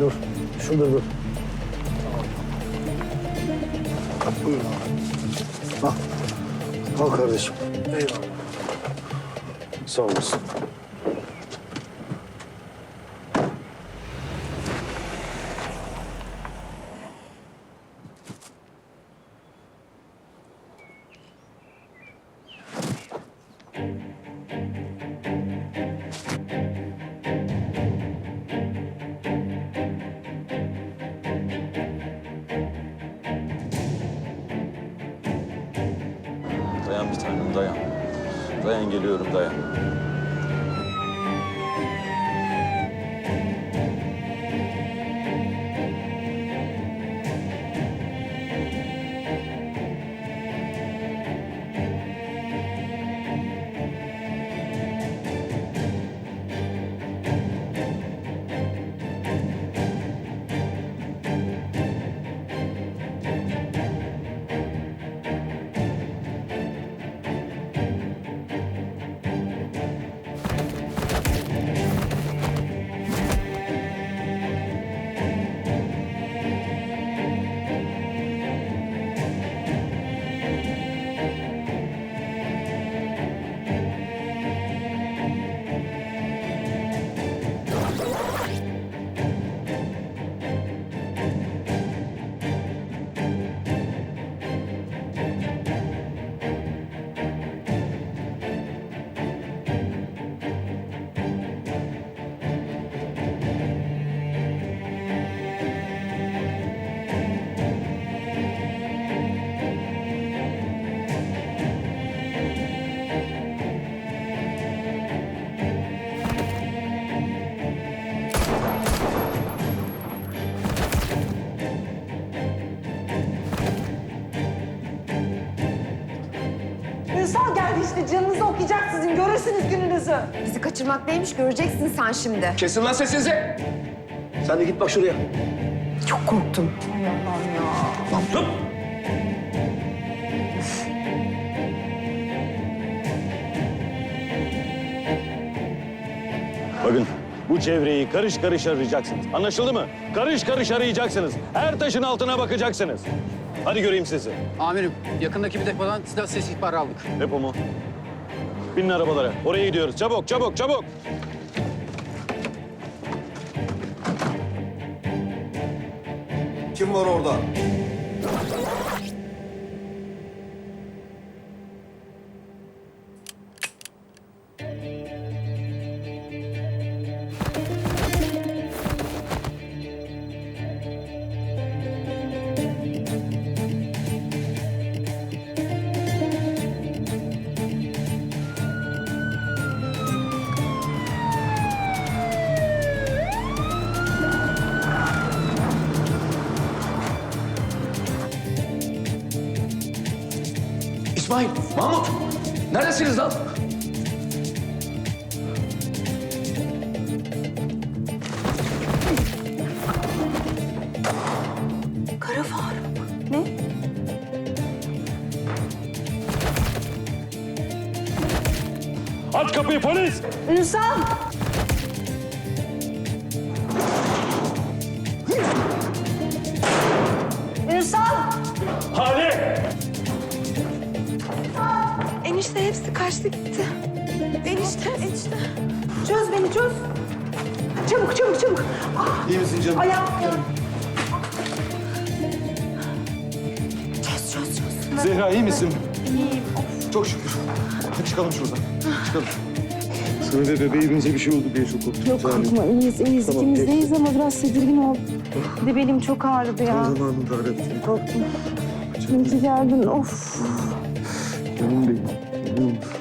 Dur. Şurada dur. Tamam. Buyur abi. Al. Al kardeşim. Eyvallah. Sağ olasın. Geliyorum dayan. Ünsal geldi işte canınızı okuyacak sizin görürsünüz gününüzü. Bizi kaçırmak neymiş göreceksin sen şimdi. Kesin lan sesinizi. Sen de git bak şuraya. Çok korktum. Bakın bu çevreyi karış karış arayacaksınız. Anlaşıldı mı? Karış karış arayacaksınız. Her taşın altına bakacaksınız. Hadi göreyim sizi. Amirim, yakındaki bir depodan silah ses ihbarı aldık. Depo mu? Binin arabalara. Oraya gidiyoruz. Çabuk çabuk çabuk. Kim var orada? İsmail, Mahmut. Neredesiniz lan? Kara Faruk. Ne? Aç kapıyı polis. Ünsal. Ünsal. Enişte hepsi kaçtı gitti. Enişte, enişte. Çöz beni çöz. Çabuk çabuk çabuk. Ah, İyi misin canım? ayağım ayağım. Çöz çöz çöz. Zehra iyi misin? İyiyim. Çok şükür. Hadi çıkalım şuradan. Çıkalım. Sana ve bebeğimize bir şey oldu diye çok korktum. Yok korkma iyiyiz iyiyiz Tamam, ikimiz deyiz ama biraz tedirgin oldum. Bir de belim çok ağrıdı ya. Tam zamanında aradım. Korktum. İyi ki geldin of. Canım benim. Canım.